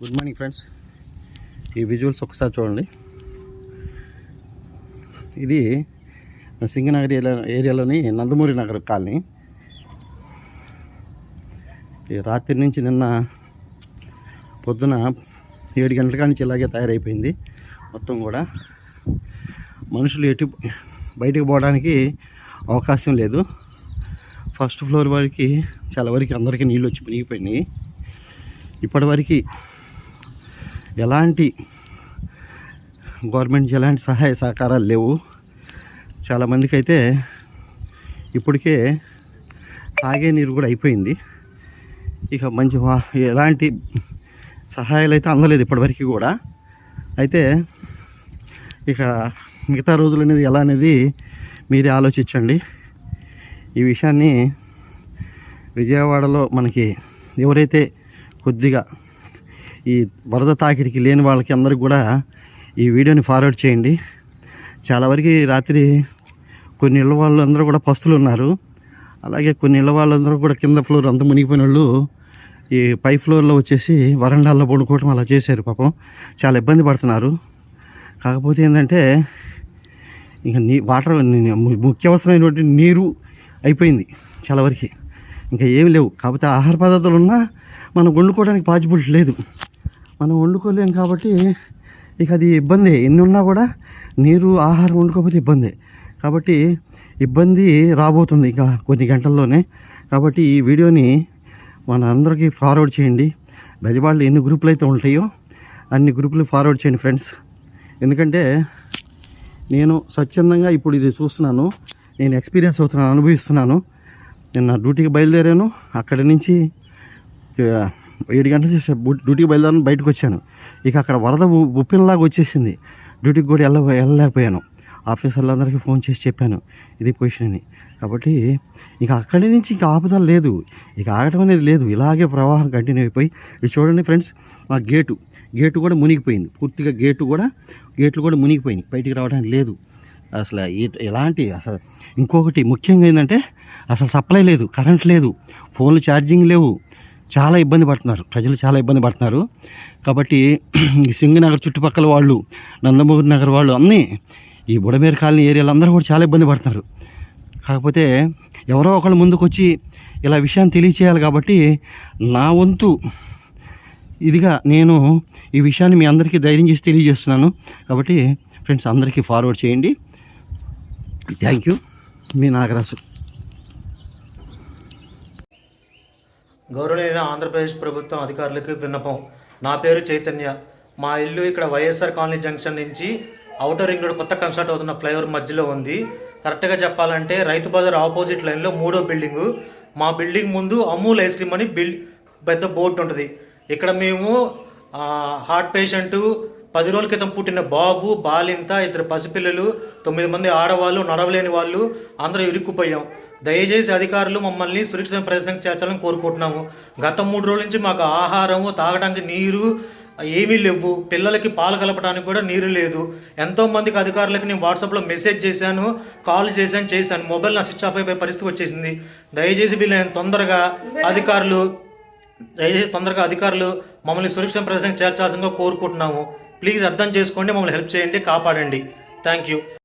Good morning friends. ఈ visuals ఒకసారి చూడండి. ఇది సింగనగర్ ఏరియాలోని నందమూరి నగర్ కాలనీ. ఈ రాత్రి నుంచి నిన్న పొద్దున ఏడు గంటల నుంచి ఇలాగే తయారైపోయింది మొత్తం కూడా. మనుషులు ఎటు బయటకు పోవడానికి అవకాశం లేదు. ఫస్ట్ ఫ్లోర్ వరకు చాలా వరకు అందరికీ నీళ్ళు వచ్చి మునిగిపోయినాయి. ఇప్పటివరకు ఎలాంటి గవర్నమెంట్ ఎలాంటి సహాయ సహకారాలు లేవు. చాలామందికి అయితే ఇప్పటికే తాగే నీరు కూడా అయిపోయింది. ఇక మంచి ఎలాంటి సహాయాలు అయితే అందలేదు ఇప్పటివరకు కూడా. అయితే ఇక మిగతా రోజులు అనేది ఎలా అనేది మీరే ఆలోచించండి. ఈ విషయాన్ని విజయవాడలో మనకి ఎవరైతే కొద్దిగా ఈ వరద తాకిడికి లేని వాళ్ళకి అందరికి కూడా ఈ వీడియోని ఫార్వర్డ్ చేయండి. చాలా వరకు రాత్రి కొన్ని ఇళ్ళ వాళ్ళందరూ కూడా పస్తులు ఉన్నారు. అలాగే కొన్ని ఇళ్ళ వాళ్ళందరూ కూడా కింద ఫ్లోర్ అంతా మునిగిపోయిన వాళ్ళు ఈ పై ఫ్లోర్లో వచ్చేసి వరండాల్లో పడుకోవటం అలా చేశారు పాపం. చాలా ఇబ్బంది పడుతున్నారు. కాకపోతే ఏంటంటే ఇంకా నీ వాటర్ ముఖ్య అవసరమైనటువంటి నీరు అయిపోయింది చాలా వరకు. ఇంకా ఏమి లేవు. కాకపోతే ఆహార పదార్థాలు ఉన్నా మనం వండుకోవడానికి పాజిబిలిటీ లేదు. మనం వండుకోలేం కాబట్టి ఇక అది ఇబ్బంది. ఎన్ని ఉన్నా కూడా నీరు ఆహారం వండుకోకపోతే ఇబ్బంది. కాబట్టి ఇబ్బంది రాబోతుంది ఇక కొన్ని గంటల్లోనే. కాబట్టి ఈ వీడియోని మన అందరికీ ఫార్వర్డ్ చేయండి. బెజబాళ్ళు ఎన్ని గ్రూపులు అయితే ఉంటాయో అన్ని గ్రూపులు ఫార్వర్డ్ చేయండి ఫ్రెండ్స్ ఎందుకంటే నేను స్వచ్ఛందంగా ఇప్పుడు ఇది చూస్తున్నాను. నేను ఎక్స్పీరియన్స్ అవుతున్నాను అనుభవిస్తున్నాను. నేను నా డ్యూటీకి బయలుదేరాను. అక్కడి నుంచి ఏడు గంటల చేసే డ్యూటీకి బయలుదేరాను బయటకు వచ్చాను. ఇక అక్కడ వరద ఉప్పినలాగా వచ్చేసింది. డ్యూటీకి కూడా వెళ్ళ వెళ్ళలేకపోయాను. ఆఫీసర్లందరికీ ఫోన్ చేసి చెప్పాను ఇది పొజిషన్ అని. కాబట్టి ఇక అక్కడి నుంచి ఇక ఆపద లేదు. ఇక ఆగటం అనేది లేదు. ఇలాగే ప్రవాహం కంటిన్యూ అయిపోయి ఇది చూడండి ఫ్రెండ్స్ మా గేటు గేటు కూడా మునిగిపోయింది. పూర్తిగా గేటు కూడా గేట్లు కూడా మునిగిపోయినాయి. బయటికి రావడానికి లేదు. అసలు ఎలాంటి అసలు ఇంకొకటి ముఖ్యంగా ఏంటంటే అసలు సప్లై లేదు కరెంట్ లేదు ఫోన్లు ఛార్జింగ్ లేవు. చాలా ఇబ్బంది పడుతున్నారు. ప్రజలు చాలా ఇబ్బంది పడుతున్నారు. కాబట్టి ఈ సింగనగర్ చుట్టుపక్కల వాళ్ళు నందమూరి నగర్ వాళ్ళు అన్నీ ఈ బుడమేరు కాలనీ ఏరియాలో అందరూ కూడా చాలా ఇబ్బంది పడుతున్నారు. కాకపోతే ఎవరో ఒకళ్ళు ముందుకొచ్చి ఇలా విషయాన్ని తెలియచేయాలి కాబట్టి నా వంతు ఇదిగా నేను ఈ విషయాన్ని మీ అందరికీ ధైర్యం చేసి తెలియజేస్తున్నాను. కాబట్టి ఫ్రెండ్స్ అందరికీ ఫార్వర్డ్ చేయండి. Thank you. మీ నాగరాజు. గౌరవనీయ ఆంధ్రప్రదేశ్ ప్రభుత్వం అధికారులకు విన్నపం. నా పేరు చైతన్య. మా ఇల్లు ఇక్కడ వైఎస్ఆర్ కాలనీ జంక్షన్ నుంచి అవుటర్ రింగ్ రోడ్ కొత్త కన్స్ట్రక్ట్ అవుతున్న ఫ్లైఓవర్ మధ్యలో ఉంది. కరెక్ట్గా చెప్పాలంటే రైతు బజార్ ఆపోజిట్ లైన్లో మూడో బిల్డింగు. మా బిల్డింగ్ ముందు అమూల్ ఐస్ క్రీమ్ అని బిల్ పెద్ద బోర్డు ఉంటుంది. ఇక్కడ మేము హార్ట్ పేషెంటు పది రోజుల క్రితం పుట్టిన బాబు బాలింత ఇద్దరు పసిపిల్లలు తొమ్మిది మంది ఆడవాళ్ళు నడవలేని వాళ్ళు అందరూ ఇరుక్కుపోయాం. దయచేసి అధికారులు మమ్మల్ని సురక్షిత ప్రదేశం చేర్చాలని కోరుకుంటున్నాము. గత మూడు రోజుల నుంచి మాకు ఆహారము తాగడానికి నీరు ఏమీ లేవు. పిల్లలకి పాలు కలపడానికి కూడా నీరు లేదు. ఎంతోమందికి అధికారులకు అధికారులకి నేను వాట్సాప్లో మెసేజ్ చేశాను కాల్ చేశాను చేశాను. మొబైల్ నా స్విచ్ ఆఫ్ అయిపోయే పరిస్థితి వచ్చేసింది. దయచేసి వీళ్ళని తొందరగా అధికారులు దయచేసి తొందరగా అధికారులు మమ్మల్ని సురక్షిత ప్రదేశం చేర్చాల్సిందిగా కోరుకుంటున్నాము. ప్లీజ్ అర్థం చేసుకోండి మమ్మల్ని హెల్ప్ చేయండి కాపాడండి. Thank you.